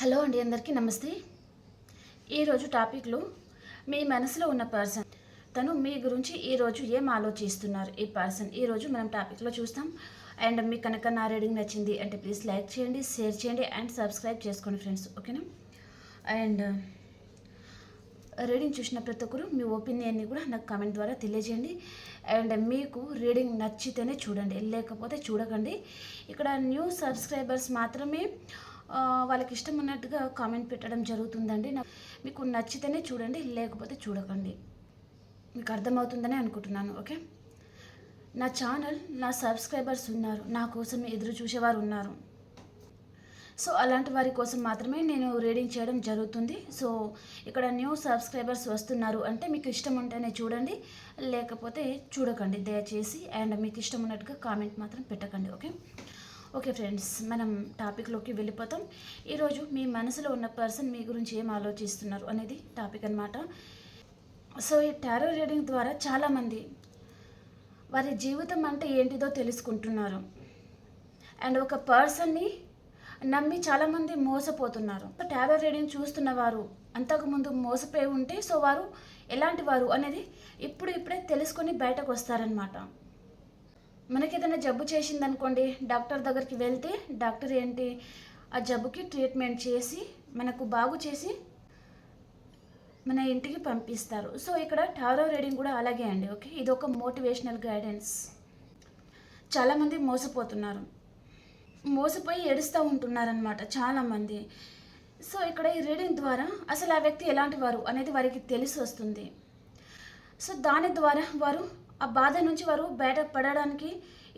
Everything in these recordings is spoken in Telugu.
హలో అండి అందరికీ నమస్తే. ఈరోజు టాపిక్లో మీ మనసులో ఉన్న పర్సన్ తను మీ గురించి ఈరోజు ఏం ఆలోచిస్తున్నారు? ఈ పర్సన్ ఈరోజు మనం టాపిక్లో చూస్తాం. అండ్ మీకు కనుక నా రీడింగ్ నచ్చింది అంటే ప్లీజ్ లైక్ చేయండి షేర్ చేయండి అండ్ సబ్స్క్రైబ్ చేసుకోండి ఫ్రెండ్స్ ఓకేనా? అండ్ రీడింగ్ చూసిన ప్రతి ఒక్కరు మీ ఒపీనియన్ని కూడా నాకు కామెంట్ ద్వారా తెలియజేయండి. అండ్ మీకు రీడింగ్ నచ్చితేనే చూడండి లేకపోతే చూడకండి. ఇక్కడ న్యూ సబ్స్క్రైబర్స్ మాత్రమే వాళ్ళకి ఇష్టం ఉన్నట్టుగా కామెంట్ పెట్టడం జరుగుతుందండి. మీకు నచ్చితేనే చూడండి లేకపోతే చూడకండి. మీకు అర్థమవుతుందని అనుకుంటున్నాను ఓకే? నా ఛానల్ నా సబ్స్క్రైబర్స్ ఉన్నారు. నా కోసం ఎదురు చూసేవారు ఉన్నారు. సో అలాంటి వారి కోసం మాత్రమే నేను రీడింగ్ చేయడం జరుగుతుంది. సో ఇక్కడ న్యూ సబ్స్క్రైబర్స్ వస్తున్నారు అంటే మీకు ఇష్టం ఉంటేనే చూడండి లేకపోతే చూడకండి. దయచేసి అండ్ మీకు ఇష్టం ఉన్నట్టుగా కామెంట్ మాత్రం పెట్టకండి ఓకే? ఓకే ఫ్రెండ్స్ మనం టాపిక్లోకి వెళ్ళిపోతాం. ఈరోజు మీ మనసులో ఉన్న పర్సన్ మీ గురించి ఏం ఆలోచిస్తున్నారు అనేది టాపిక్ అన్నమాట. సో ఈ టారో రీడింగ్ ద్వారా చాలామంది వారి జీవితం అంటే ఏంటిదో తెలుసుకుంటున్నారు. అండ్ ఒక పర్సన్ని నమ్మి చాలామంది మోసపోతున్నారు. టారో రీడింగ్ చూస్తున్న వారు అంతకుముందు మోసపోయి ఉంటే సో వారు ఎలాంటి వారు అనేది ఇప్పుడు ఇప్పుడే తెలుసుకొని బయటకు వస్తారనమాట మనకి ఏదైనా జబ్బు చేసింది అనుకోండి డాక్టర్ దగ్గరికి వెళ్తే డాక్టర్ ఏంటి ఆ జబ్బుకి ట్రీట్మెంట్ చేసి మనకు బాగు చేసి మన ఇంటికి పంపిస్తారు. సో ఇక్కడ టారో రీడింగ్ కూడా అలాగే అండి ఓకే? ఇది ఒక మోటివేషనల్ గైడెన్స్. చాలామంది మోసపోతున్నారు. మోసపోయి ఏడుస్తూ ఉంటున్నారనమాట చాలామంది. సో ఇక్కడ ఈ రీడింగ్ ద్వారా అసలు ఆ వ్యక్తి ఎలాంటి వారు అనేది వారికి తెలిసి వస్తుంది సో దాని ద్వారా వారు ఆ బాధ నుంచి వారు బయటపడడానికి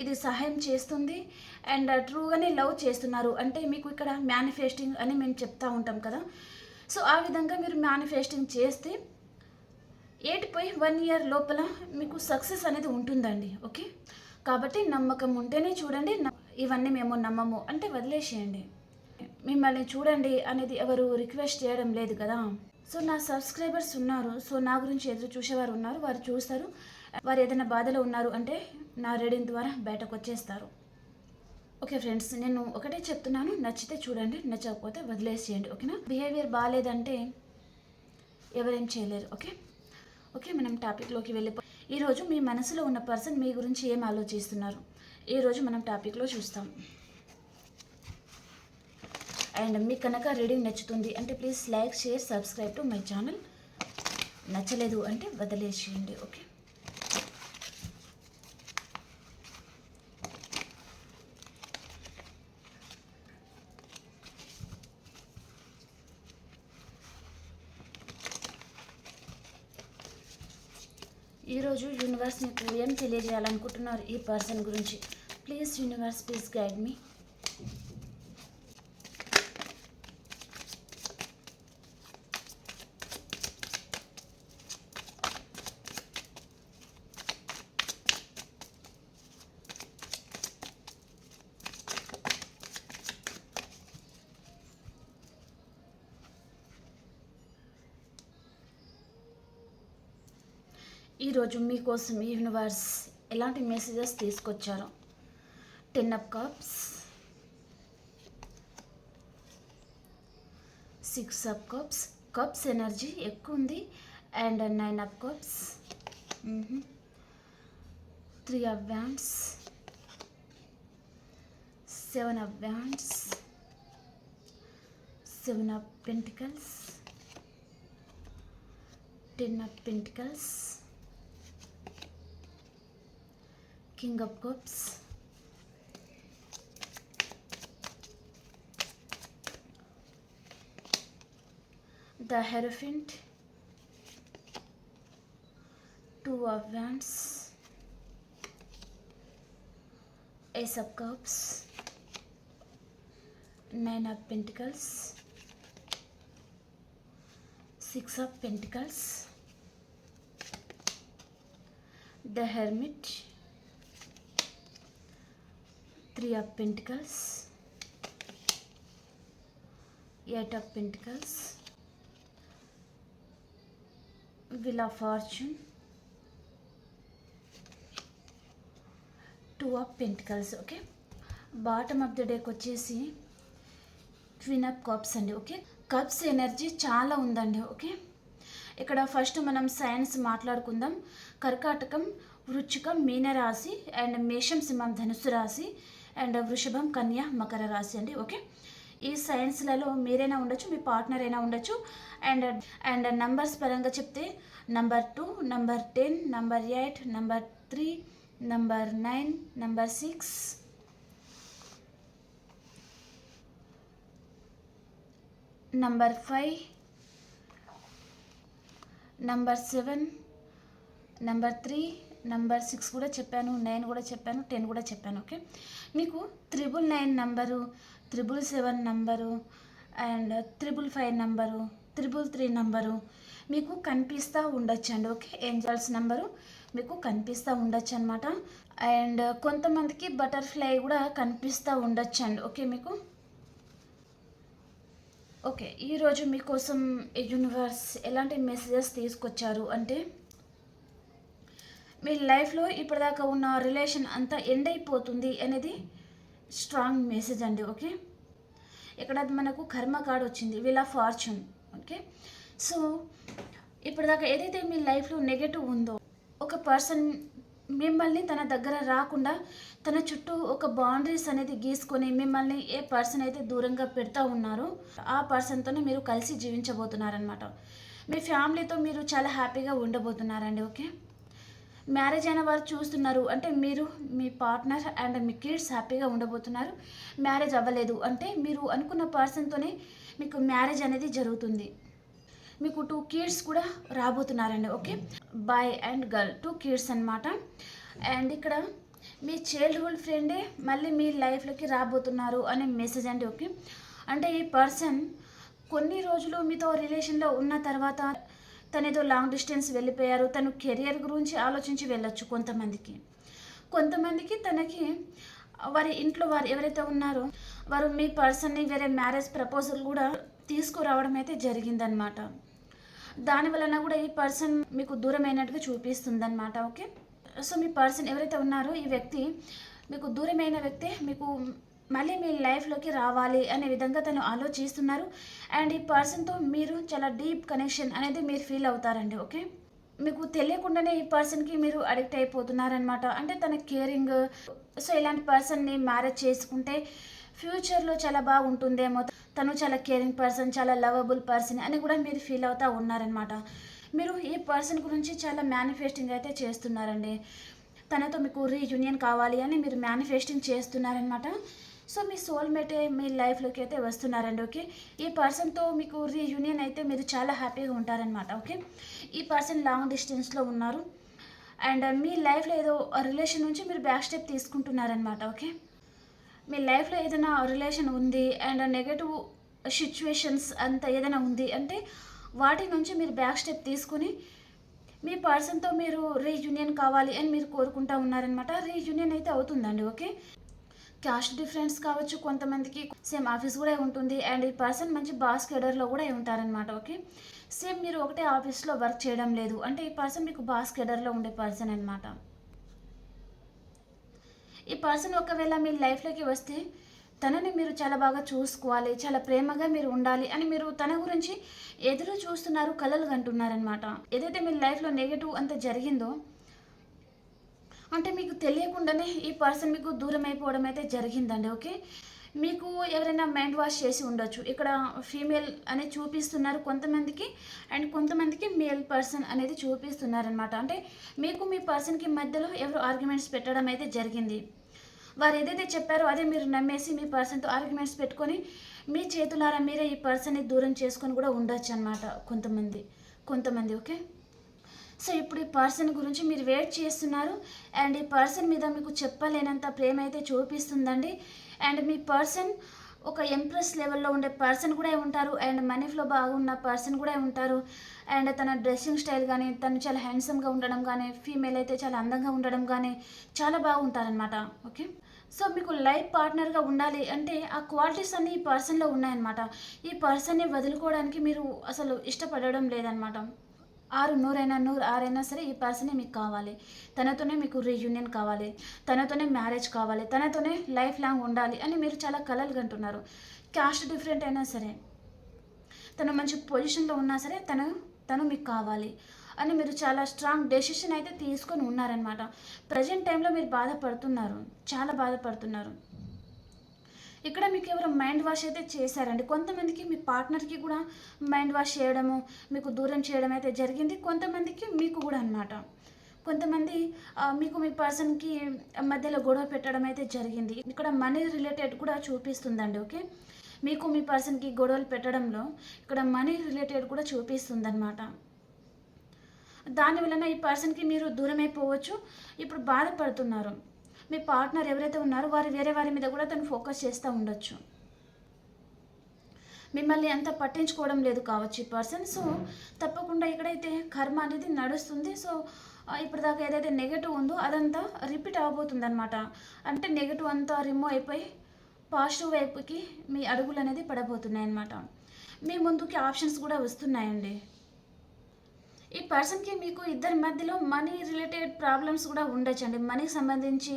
ఇది సహాయం చేస్తుంది. అండ్ ట్రూగానే లవ్ చేస్తున్నారు. అంటే మీకు ఇక్కడ మేనిఫెస్టింగ్ అని మేము చెప్తా ఉంటాం కదా. సో ఆ విధంగా మీరు మేనిఫెస్టింగ్ చేస్తే ఎయిట్ పోయి వన్ ఇయర్ లోపల మీకు సక్సెస్ అనేది ఉంటుందండి. ఓకే కాబట్టి నమ్మకం ఉంటేనే చూడండి. ఇవన్నీ మేము నమ్మము. అంటే వదిలేసేయండి. మిమ్మల్ని చూడండి అనేది ఎవరు రిక్వెస్ట్ చేయడం లేదు కదా. సో నా సబ్స్క్రైబర్స్ ఉన్నారు. సో నా గురించి ఎదురు చూసేవారు ఉన్నారు. వారు చూస్తారు. వారు ఏదైనా బాధలో ఉన్నారు అంటే నా రీడింగ్ ద్వారా బయటకు వచ్చేస్తారు ఓకే ఫ్రెండ్స్ నేను ఒకటే చెప్తున్నాను. నచ్చితే చూడండి నచ్చకపోతే వదిలేసేయండి ఓకేనా? బిహేవియర్ బాగాలేదంటే ఎవరేం చేయలేరు ఓకే? ఓకే మనం టాపిక్లోకి వెళ్ళిపో. ఈరోజు మీ మనసులో ఉన్న పర్సన్ మీ గురించి ఏం ఆలోచిస్తున్నారు? ఈరోజు మనం టాపిక్లో చూస్తాం. అండ్ మీకు కనుక రీడింగ్ నచ్చుతుంది అంటే please like share subscribe to my channel. నచ్చలేదు అంటే వదిలేసేయండి ఓకే? ఈరోజు యూనివర్స్ మీకు ఏం తెలియజేయాలనుకుంటున్నారు ఈ పర్సన్ గురించి. Please universe please guide me ఈరోజు మీకోసం యూనివర్స్ ఎలాంటి మెసేజెస్ తీసుకొచ్చారు. Ten of cups six of cups cups energy ఎక్కువ ఉంది. And nine of cups three of wands seven of wands seven of pentacles ten of pentacles king of cups. The hierophant. Two of wands. Ace of cups. Nine of pentacles. Six of pentacles. The hermit three of pentacles. Eight of pentacles. Wheel of fortune. Two of pentacles okay? Bottom of the డేకి వచ్చేసి క్వీన్ ఆఫ్ కప్స్ అండి ఓకే? కప్స్ ఎనర్జీ చాలా ఉందండి ఓకే? ఇక్కడ ఫస్ట్ మనం సైన్స్ మాట్లాడుకుందాం. కర్కాటకం వృచ్చికం మీనరాశి అండ్ మేషం సింహం ధనుసు రాశి. అండ్ వృషభం కన్య మకర రాశి అండి ఓకే? ఈ సైన్స్లలో మీరైనా ఉండొచ్చు మీ పార్ట్నర్ అయినా ఉండొచ్చు. అండ్ అండ్ నంబర్స్ పరంగా చెప్తే number two number ten number eight number three number nine number six. Number five number seven number three number six కూడా చెప్పాను నైన్ కూడా చెప్పాను టెన్ కూడా చెప్పాను ఓకే? మీకు triple nine number triple seven number and triple five number triple three number మీకు కనిపిస్తూ ఉండొచ్చు అండి ఓకే? ఏంజల్స్ నంబరు మీకు కనిపిస్తూ ఉండొచ్చు అనమాట అండ్ కొంతమందికి బటర్ఫ్లై కూడా కనిపిస్తూ ఉండొచ్చు అండి ఓకే మీకు? ఓకే ఈరోజు మీకోసం యూనివర్స్ ఎలాంటి మెసేజెస్ తీసుకొచ్చారు అంటే మీ లైఫ్లో ఇప్పటిదాకా ఉన్న రిలేషన్ అంతా ఎండ్ అయిపోతుంది అనేది స్ట్రాంగ్ మెసేజ్ అండి ఓకే? ఇక్కడ మనకు కర్మ కార్డ్ వచ్చింది wheel of fortune okay? So ఇప్పటిదాకా ఏదైతే మీ లైఫ్లో నెగటివ్ ఉందో ఒక పర్సన్ మిమ్మల్ని తన దగ్గర రాకుండా తన చుట్టూ ఒక బౌండరీస్ అనేది గీసుకొని మిమ్మల్ని ఏ పర్సన్ అయితే దూరంగా పెడతా ఉన్నారో ఆ పర్సన్తోనే మీరు కలిసి జీవించబోతున్నారనమాట మీ ఫ్యామిలీతో మీరు చాలా హ్యాపీగా ఉండబోతున్నారండి ఓకే? మ్యారేజ్ అయిన వారు చూస్తున్నారు. అంటే మీరు మీ పార్ట్నర్ అండ్ మీ కిడ్స్ హ్యాపీగా ఉండబోతున్నారు. మ్యారేజ్ అవ్వలేదు అంటే మీరు అనుకున్న పర్సన్తోనే మీకు మ్యారేజ్ అనేది జరుగుతుంది. మీకు టూ కిడ్స్ కూడా రాబోతున్నారండి okay? Boy and girl two kids అనమాట అండ్ ఇక్కడ మీ చైల్డ్హుడ్ ఫ్రెండే మళ్ళీ మీ లైఫ్లోకి రాబోతున్నారు అనే మెసేజ్ అండి ఓకే? అంటే ఈ పర్సన్ కొన్ని రోజులు మీతో రిలేషన్లో ఉన్న తర్వాత తనేదో లాంగ్ డిస్టెన్స్ వెళ్ళిపోయారు. తను కెరియర్ గురించి ఆలోచించి వెళ్ళొచ్చు కొంతమందికి. కొంతమందికి తనకి వారి ఇంట్లో వారు ఎవరైతే ఉన్నారో వారు మీ పర్సన్ని వేరే మ్యారేజ్ ప్రపోజల్ కూడా తీసుకురావడం అయితే జరిగిందనమాట దాని వలన కూడా ఈ పర్సన్ మీకు దూరమైనట్టుగా చూపిస్తుంది అనమాట ఓకే? సో మీ పర్సన్ ఎవరైతే ఉన్నారో ఈ వ్యక్తి మీకు దూరమైన వ్యక్తి మీకు మళ్ళీ మీ లైఫ్లోకి రావాలి అనే విధంగా తను ఆలోచిస్తున్నారు. అండ్ ఈ పర్సన్తో మీరు చాలా డీప్ కనెక్షన్ అనేది మీరు ఫీల్ అవుతారండి ఓకే? మీకు తెలియకుండానే ఈ పర్సన్కి మీరు అడిక్ట్ అయిపోతున్నారనమాట అంటే తన కేరింగ్ సో ఇలాంటి పర్సన్ని మ్యారేజ్ చేసుకుంటే ఫ్యూచర్లో చాలా బాగుంటుందేమో. తను చాలా కేరింగ్ పర్సన్ చాలా లవబుల్ పర్సన్ అని కూడా మీరు ఫీల్ అవుతూ ఉన్నారనమాట మీరు ఈ పర్సన్ గురించి చాలా మేనిఫెస్టింగ్ అయితే చేస్తున్నారండి. తనతో మీకు రీయూనియన్ కావాలి అని మీరు మేనిఫెస్టింగ్ చేస్తున్నారనమాట సో మీ సోల్మేట్ మీ లైఫ్లోకి అయితే వస్తున్నారండి ఓకే? ఈ పర్సన్తో మీకు రీయూనియన్ అయితే మీరు చాలా హ్యాపీగా ఉంటారనమాట ఓకే? ఈ పర్సన్ లాంగ్ డిస్టెన్స్లో ఉన్నారు. అండ్ మీ లైఫ్లో ఏదో రిలేషన్ నుంచి మీరు బ్యాక్ స్టెప్ తీసుకుంటున్నారనమాట ఓకే? మీ లైఫ్లో ఏదైనా రిలేషన్ ఉంది అండ్ నెగటివ్ సిచ్యువేషన్స్ అంత ఏదైనా ఉంది అంటే వాటి నుంచి మీరు బ్యాక్ స్టెప్ తీసుకుని మీ పర్సన్తో మీరు రీయూనియన్ కావాలి అని మీరు కోరుకుంటా ఉన్నారనమాట రీయూనియన్ అయితే అవుతుందండి ఓకే? క్యాస్ట్ డిఫరెన్స్ కావచ్చు కొంతమందికి సేమ్ ఆఫీస్ కూడా ఉంటుంది. అండ్ ఈ పర్సన్ మంచి బాస్ కెడర్లో కూడా ఉంటారనమాట ఓకే సేమ్ మీరు ఒకటే ఆఫీస్లో వర్క్ చేయడం లేదు. అంటే ఈ పర్సన్ మీకు బాస్ కెడర్లో ఉండే పర్సన్ అనమాట ఈ పర్సన్ ఒకవేళ మీ లైఫ్లోకి వస్తే తనని మీరు చాలా బాగా చూసుకోవాలి చాలా ప్రేమగా మీరు ఉండాలి అని మీరు తన గురించి ఎదురు చూస్తున్నారు కలలు కంటున్నారనమాట ఏదైతే మీ లైఫ్లో నెగిటివ్ అంత జరిగిందో అంటే మీకు తెలియకుండానే ఈ పర్సన్ మీకు దూరం అయిపోవడం అయితే జరిగిందండి ఓకే? మీకు ఎవరైనా మైండ్ వాష్ చేసి ఉండొచ్చు. ఇక్కడ ఫీమేల్ అనేది చూపిస్తున్నారు కొంతమందికి అండ్ కొంతమందికి మేల్ పర్సన్ అనేది చూపిస్తున్నారనమాట అంటే మీకు మీ పర్సన్కి మధ్యలో ఎవరు ఆర్గ్యుమెంట్స్ పెట్టడం అయితే జరిగింది. వారు ఏదైతే చెప్పారో అదే మీరు నమ్మేసి మీ పర్సన్తో ఆర్గ్యుమెంట్స్ పెట్టుకొని మీ చేతులారా మీరే ఈ పర్సన్ని దూరం చేసుకొని కూడా ఉండొచ్చు అనమాట కొంతమంది కొంతమంది ఓకే? సో ఇప్పుడు ఈ పర్సన్ గురించి మీరు వెయిట్ చేస్తున్నారు. అండ్ ఈ పర్సన్ మీద మీకు చెప్పలేనంత ప్రేమ అయితే చూపిస్తుందండి. అండ్ మీ పర్సన్ ఒక ఎంప్రెస్ లెవెల్లో ఉండే పర్సన్ కూడా ఉంటారు. అండ్ మనీ ఫ్లో బాగున్న పర్సన్ కూడా ఉంటారు. అండ్ తన డ్రెస్సింగ్ స్టైల్ కానీ తను చాలా హ్యాండ్సమ్గా ఉండడం కానీ ఫీమేల్ అయితే చాలా అందంగా ఉండడం కానీ చాలా బాగుంటారనమాట ఓకే? సో మీకు లైఫ్ పార్ట్నర్గా ఉండాలి అంటే ఆ క్వాలిటీస్ అన్నీ ఈ పర్సన్లో ఉన్నాయన్నమాట. ఈ పర్సన్ని వదులుకోవడానికి మీరు అసలు ఇష్టపడడం లేదనమాట ఆరు నూరైనా నూరు ఆరైనా సరే ఈ పర్సనే మీకు కావాలి. తనతోనే మీకు రీయూనియన్ కావాలి. తనతోనే మ్యారేజ్ కావాలి. తనతోనే లైఫ్ లాంగ్ ఉండాలి అని మీరు చాలా కలలు కంటున్నారు. క్యాస్ట్ డిఫరెంట్ అయినా సరే తను మంచి పొజిషన్లో ఉన్నా సరే తను తను మీకు కావాలి అని మీరు చాలా స్ట్రాంగ్ డెసిషన్ అయితే తీసుకొని ఉన్నారనమాట ప్రజెంట్ టైంలో మీరు బాధపడుతున్నారు. చాలా బాధపడుతున్నారు. ఇక్కడ మీకు ఎవరు మైండ్ వాష్ అయితే చేశారండి. కొంతమందికి మీ పార్ట్నర్కి కూడా మైండ్ వాష్ చేయడము మీకు దూరం చేయడం అయితే జరిగింది. కొంతమందికి మీకు కూడా అనమాట కొంతమంది మీకు మీ పర్సన్కి మధ్యలో గొడవ పెట్టడం అయితే జరిగింది. ఇక్కడ మనీ రిలేటెడ్ కూడా చూపిస్తుందండి ఓకే? మీకు మీ పర్సన్కి గొడవలు పెట్టడంలో ఇక్కడ మనీ రిలేటెడ్ కూడా చూపిస్తుందన్నమాట. దాని వలన ఈ పర్సన్కి మీరు దూరం అయిపోవచ్చు ఇప్పుడు బాధపడుతున్నారు. మీ పార్ట్నర్ ఎవరైతే ఉన్నారో వారు వేరే వారి మీద కూడా తను ఫోకస్ చేస్తూ ఉండొచ్చు. మిమ్మల్ని అంత పట్టించుకోవడం లేదు కావచ్చు ఈ పర్సన్. సో తప్పకుండా ఇక్కడైతే కర్మ అనేది నడుస్తుంది. సో ఇప్పుడు ఇప్పటిదాకా ఏదైతే నెగటివ్ ఉందో అదంతా రిపీట్ అవబోతుంది అనమాట అంటే నెగటివ్ అంతా రిమూవ్ అయిపోయి పాజిటివ్ వైపుకి మీ అడుగులు అనేది పడబోతున్నాయి అన్నమాట మీ ముందుకి ఆప్షన్స్ కూడా వస్తున్నాయండి. ఈ పర్సన్కి మీకు ఇద్దరి మధ్యలో మనీ రిలేటెడ్ ప్రాబ్లమ్స్ కూడా ఉండొచ్చు అండి మనీకి సంబంధించి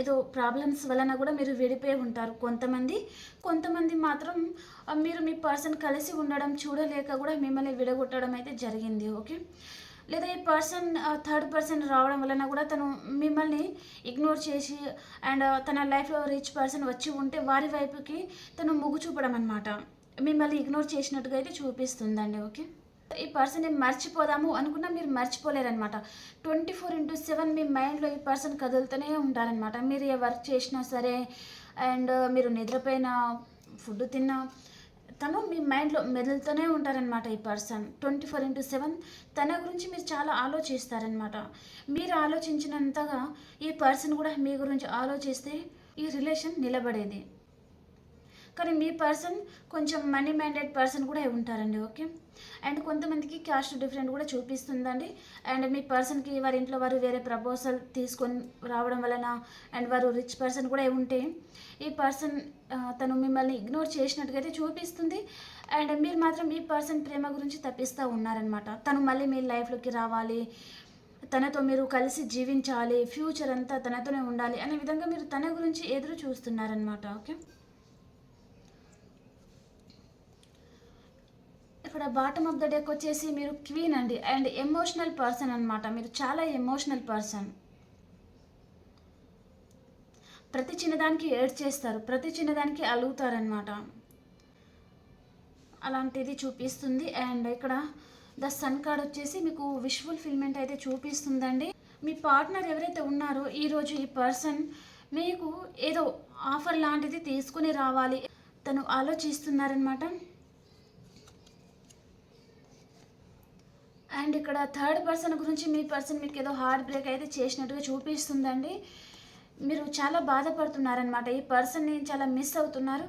ఏదో ప్రాబ్లమ్స్ వలన కూడా మీరు విడిపోయి ఉంటారు. కొంతమంది కొంతమంది మాత్రం మీరు మీ పర్సన్ కలిసి ఉండడం చూడలేక కూడా మిమ్మల్ని విడగొట్టడం అయితే జరిగింది. ఓకే లేదా ఈ పర్సన్ థర్డ్ పర్సన్ రావడం వలన కూడా తను మిమ్మల్ని ఇగ్నోర్ చేసి అండ్ తన లైఫ్లో రిచ్ పర్సన్ వచ్చి ఉంటే వారి వైపుకి తను మొగ్గు చూపడం అనమాట మిమ్మల్ని ఇగ్నోర్ చేసినట్టుగా అయితే చూపిస్తుందండి. ఓకే ఈ పర్సన్ని మర్చిపోదాము అనుకున్నా మీరు మర్చిపోలేరనమాట ట్వంటీ ఫోర్ ఇంటూ సెవెన్ మీ మైండ్లో ఈ పర్సన్ కదులుతూనే ఉంటారనమాట మీరు ఏ వర్క్ చేసినా సరే అండ్ మీరు నిద్రపోయినా ఫుడ్ తిన్నా తను మీ మైండ్లో మెదులుతూనే ఉంటారనమాట ఈ person twenty four into seven తన గురించి మీరు చాలా ఆలోచిస్తారనమాట మీరు ఆలోచించినంతగా ఈ పర్సన్ కూడా మీ గురించి ఆలోచిస్తే ఈ రిలేషన్ నిలబడేది. కానీ మీ పర్సన్ కొంచెం మనీ మైండెడ్ పర్సన్ కూడా అయి ఉంటారండి ఓకే? అండ్ కొంతమందికి క్యాస్ట్ డిఫరెంట్ కూడా చూపిస్తుందండి. అండ్ మీ పర్సన్కి వారి ఇంట్లో వారు వేరే ప్రపోజల్ తీసుకొని రావడం వలన అండ్ వారు రిచ్ పర్సన్ కూడా అయి ఉంటే ఈ పర్సన్ తను మిమ్మల్ని ఇగ్నోర్ చేసినట్టుగా అయితే చూపిస్తుంది. అండ్ మీరు మాత్రం ఈ పర్సన్ ప్రేమ గురించి తప్పిస్తూ ఉన్నారనమాట తను మళ్ళీ మీ లైఫ్లోకి రావాలి తనతో మీరు కలిసి జీవించాలి ఫ్యూచర్ అంతా తనతోనే ఉండాలి అనే విధంగా మీరు తన గురించి ఎదురు చూస్తున్నారనమాట ఓకే? ఇక్కడ బాటమ్ ఆఫ్ ద డెక్ వచ్చేసి మీరు క్వీన్ అండి. అండ్ ఎమోషనల్ పర్సన్ అనమాట మీరు చాలా ఎమోషనల్ పర్సన్ ప్రతి చిన్నదానికి ఏడ్ చేస్తారు ప్రతి చిన్నదానికి అలుగుతారనమాట అలాంటిది చూపిస్తుంది. అండ్ ఇక్కడ ద సన్ కార్డ్ వచ్చేసి మీకు విజువల్ ఫిల్మెంట్ అయితే చూపిస్తుందండి. మీ పార్ట్నర్ ఎవరైతే ఉన్నారో ఈరోజు ఈ పర్సన్ మీకు ఏదో ఆఫర్ లాంటిది తీసుకుని రావాలి. తను ఆలోచిస్తున్నారనమాట అండ్ ఇక్కడ థర్డ్ పర్సన్ గురించి మీ పర్సన్ మీకు ఏదో హార్ట్ బ్రేక్ అయితే చేసినట్టుగా చూపిస్తుందండి. మీరు చాలా బాధపడుతున్నారనమాట ఈ పర్సన్ని చాలా మిస్ అవుతున్నారు.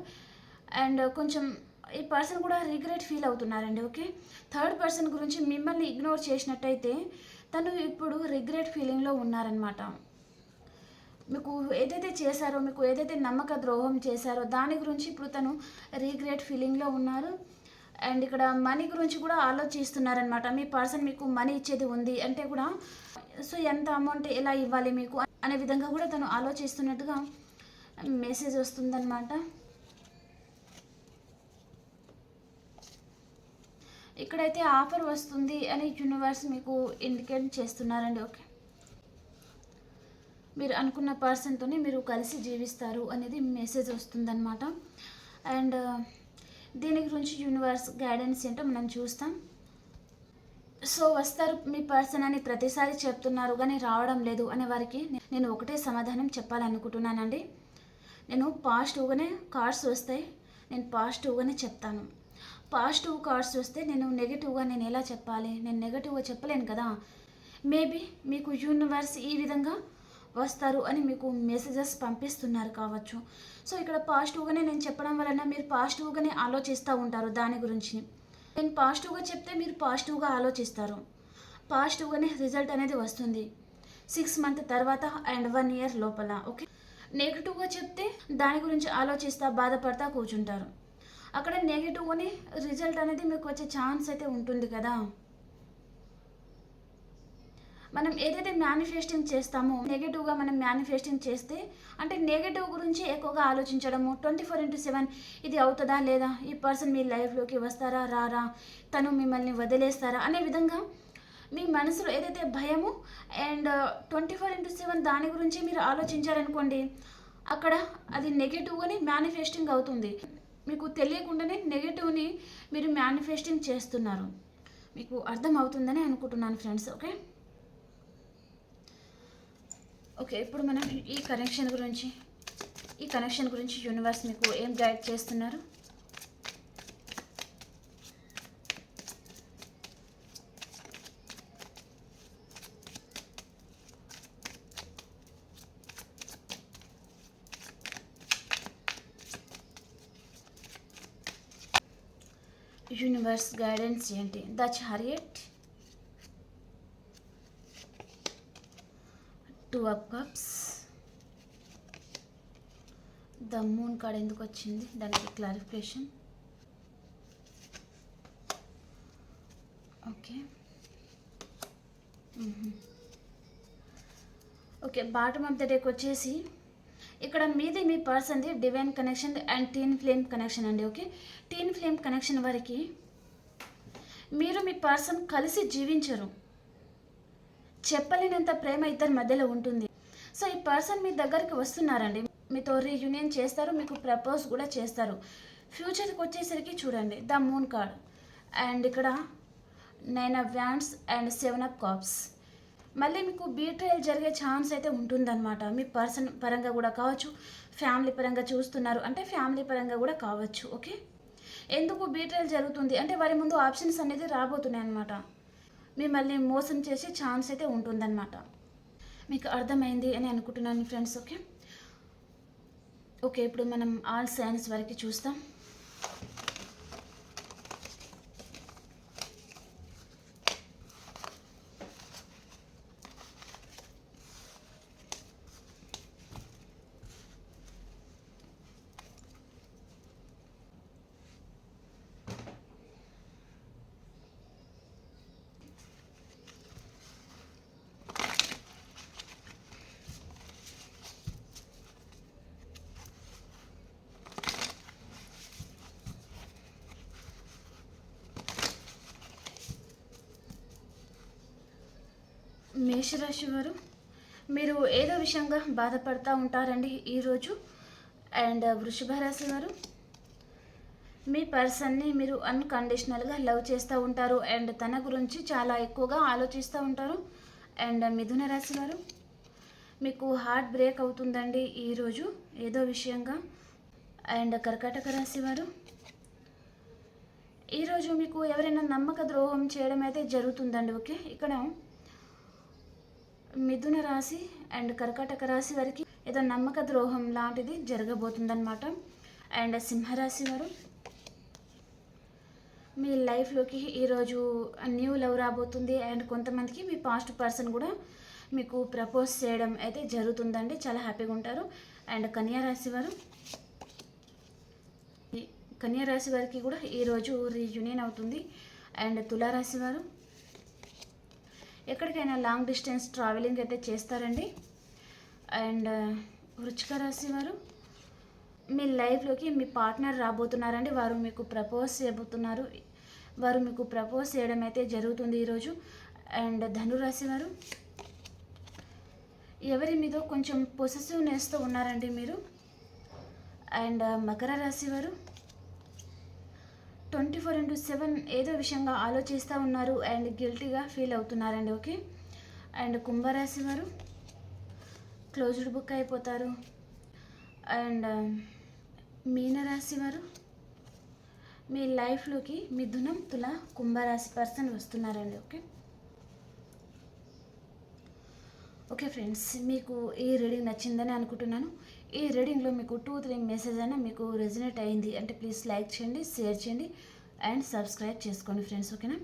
అండ్ కొంచెం ఈ పర్సన్ కూడా రిగ్రెట్ ఫీల్ అవుతున్నారండి ఓకే? థర్డ్ పర్సన్ గురించి మిమ్మల్ని ఇగ్నోర్ చేసినట్టయితే తను ఇప్పుడు రిగ్రెట్ ఫీలింగ్లో ఉన్నారనమాట మీకు ఏదైతే చేశారో మీకు ఏదైతే నమ్మక ద్రోహం చేశారో దాని గురించి ఇప్పుడు తను రిగ్రెట్ ఫీలింగ్లో ఉన్నారు. అండ్ ఇక్కడ మనీ గురించి కూడా ఆలోచిస్తున్నారనమాట మీ పర్సన్ మీకు మనీ ఇచ్చేది ఉంది అంటే కూడా సో ఎంత అమౌంట్ ఎలా ఇవ్వాలి మీకు అనే విధంగా కూడా తను ఆలోచిస్తున్నట్టుగా మెసేజ్ వస్తుందన్నమాట. ఇక్కడైతే ఆఫర్ వస్తుంది అని యూనివర్స్ మీకు ఇండికేట్ చేస్తున్నారండి ఓకే మీరు అనుకున్న పర్సన్తోనే మీరు కలిసి జీవిస్తారు అనేది మెసేజ్ వస్తుందన్నమాట. అండ్ దీని గురించి యూనివర్స్ గైడెన్స్ ఏంటో మనం చూస్తాం. సో వస్తారు మీ పర్సన్ అని ప్రతిసారి చెప్తున్నారు కానీ రావడం లేదు అనే వారికి నేను ఒకటే సమాధానం చెప్పాలనుకుంటున్నానండి. నేను పాజిటివ్గానే కార్డ్స్ వస్తాయి నేను పాజిటివ్గానే చెప్తాను. పాజిటివ్ కార్డ్స్ వస్తే నేను నెగిటివ్గా నేను ఎలా చెప్పాలి? నేను నెగిటివ్గా చెప్పలేను కదా. మేబీ మీకు యూనివర్స్ ఈ విధంగా వస్తారు అని మీకు మెసేజెస్ పంపిస్తున్నారు కావచ్చు. సో ఇక్కడ పాజిటివ్గానే నేను చెప్పడం వలన మీరు పాజిటివ్గానే ఆలోచిస్తూ ఉంటారు దాని గురించి. నేను పాజిటివ్గా చెప్తే మీరు పాజిటివ్గా ఆలోచిస్తారు. పాజిటివ్గానే రిజల్ట్ అనేది వస్తుంది. సిక్స్ మంత్ తర్వాత అండ్ వన్ ఇయర్ లోపల ఓకే నెగిటివ్గా చెప్తే దాని గురించి ఆలోచిస్తా బాధపడతా కూర్చుంటారు. అక్కడ నెగిటివ్గానే రిజల్ట్ అనేది మీకు వచ్చే ఛాన్స్ అయితే ఉంటుంది కదా. మనం ఏదైతే మేనిఫెస్టింగ్ చేస్తామో నెగిటివ్గా మనం మేనిఫెస్టింగ్ చేస్తే అంటే నెగిటివ్ గురించి ఎక్కువగా ఆలోచించడము ట్వంటీ ఫోర్ ఇంటూ సెవెన్ ఇది అవుతుందా లేదా? ఈ పర్సన్ మీ లైఫ్లోకి వస్తారా రారా? తను మిమ్మల్ని వదిలేస్తారా? అనే విధంగా మీ మనసులో ఏదైతే భయము and twenty four into seven దాని గురించి మీరు ఆలోచించారనుకోండి అక్కడ అది నెగిటివ్గానే మేనిఫెస్టింగ్ అవుతుంది. మీకు తెలియకుండానే నెగిటివ్ని మీరు మేనిఫెస్టింగ్ చేస్తున్నారు. మీకు అర్థం అవుతుందని అనుకుంటున్నాను ఫ్రెండ్స్ ఓకే ఓకే ఇప్పుడు మనం ఈ కనెక్షన్ గురించి ఈ కనెక్షన్ గురించి యూనివర్స్ మీకు ఏం గైడ్ చేస్తున్నారు? యూనివర్స్ గైడెన్స్ ఏంటి? The chariot two of cups. The moon card ఎందుకు వచ్చింది? దానికి clarification. Okay. Okay bottom of the డేకి వచ్చేసి ఇక్కడ మీది మీ పర్సన్ది divine connection and twin flame connection అండి ఓకే? టీన్ ఫ్లేమ్ కనెక్షన్ వారికి మీరు మీ పర్సన్ కలిసి జీవించరు. చెప్పలేనంత ప్రేమ ఇద్దరి మధ్యలో ఉంటుంది. సో ఈ పర్సన్ మీ దగ్గరికి వస్తున్నారండి. మీతో రీయూనియన్ చేస్తారు మీకు ప్రపోజ్ కూడా చేస్తారు. ఫ్యూచర్కి వచ్చేసరికి చూడండి ద మూన్ కార్డ్. అండ్ ఇక్కడ nine of wands and seven of cups. మళ్ళీ మీకు బీట్రయల్ జరిగే ఛాన్స్ అయితే ఉంటుందన్నమాట. మీ పర్సన్ పరంగా కూడా కావచ్చు ఫ్యామిలీ పరంగా చూస్తున్నారు అంటే ఫ్యామిలీ పరంగా కూడా కావచ్చు ఓకే? ఎందుకు బీట్రయల్ జరుగుతుంది? అంటే వారి ముందు ఆప్షన్స్ అనేది రాబోతున్నాయి అనమాట మిమ్మల్ని మోసం చేసే ఛాన్స్ అయితే ఉంటుందన్నమాట. మీకు అర్థమైంది అని అనుకుంటున్నాను ఫ్రెండ్స్ ఓకే ఓకే ఇప్పుడు మనం ఆల్ సైన్స్ వరకు చూస్తాం. మేషరాశి వారు మీరు ఏదో విషయంగా బాధపడుతూ ఉంటారండి ఈరోజు. అండ్ వృషభ రాశి వారు మీ పర్సన్ని మీరు అన్కండిషనల్గా లవ్ చేస్తూ ఉంటారు. అండ్ తన గురించి చాలా ఎక్కువగా ఆలోచిస్తూ ఉంటారు. అండ్ మిథున రాశి వారు మీకు హార్ట్ బ్రేక్ అవుతుందండి ఈరోజు ఏదో విషయంగా. అండ్ కర్కాటక రాశి వారు ఈరోజు మీకు ఎవరైనా నమ్మక ద్రోహం చేయడం అయితే జరుగుతుందండి ఓకే? ఇక్కడ మిథున రాశి అండ్ కర్కాటక రాశి వారికి ఏదో నమ్మక ద్రోహం లాంటిది జరగబోతుందన్నమాట. అండ్ సింహరాశి వారు మీ లైఫ్లోకి ఈరోజు న్యూ లవ్ రాబోతుంది అండ్ కొంతమందికి మీ పాస్ట్ పర్సన్ కూడా మీకు ప్రపోజ్ చేయడం అయితే జరుగుతుందండి. చాలా హ్యాపీగా ఉంటారు. అండ్ కన్యారాశి వారు కన్యారాశి వారికి కూడా ఈరోజు రీయూనియన్ అవుతుంది. అండ్ తులారాశి వారు ఎక్కడికైనా లాంగ్ డిస్టెన్స్ ట్రావెలింగ్ అయితే చేస్తారండి. అండ్ uh, వృచ్చిక రాశి వారు మీ లైఫ్లోకి మీ పార్ట్నర్ రాబోతున్నారండి. వారు మీకు ప్రపోజ్ చేయబోతున్నారు. వారు మీకు ప్రపోజ్ చేయడం అయితే జరుగుతుంది ఈరోజు. అండ్ ధనురాశి వారు ఎవరి మీద కొంచెం పొసెసివ్నెస్తో ఉన్నారండి మీరు. అండ్ uh, మకర రాశి వారు ట్వంటీ ఫోర్ ఇంటూ సెవెన్ ఏదో విషయంగా ఆలోచిస్తూ ఉన్నారు అండ్ గిల్టీగా ఫీల్ అవుతున్నారండి ఓకే? అండ్ కుంభరాశి వారు క్లోజ్డ్ బుక్ అయిపోతారు. అండ్ um, మీనరాశి వారు మీ లైఫ్లోకి మిథునం తుల కుంభరాశి పర్సన్ వస్తున్నారండి ఓకే? ఓకే ఫ్రెండ్స్ మీకు ఈ రీడింగ్ నచ్చిందని అనుకుంటున్నాను. ఈ రీడింగ్లో మీకు టూ త్రీ మెసేజ్ అయినా మీకు రెజినేట్ అయింది అంటే ప్లీజ్ లైక్ చేయండి షేర్ చేయండి అండ్ సబ్స్క్రైబ్ చేసుకోండి ఫ్రెండ్స్ ఓకేనా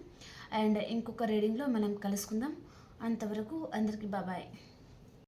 అండ్ ఇంకొక రీడింగ్లో మనం కలుసుకుందాం. అంతవరకు అందరికీ బాబాయ్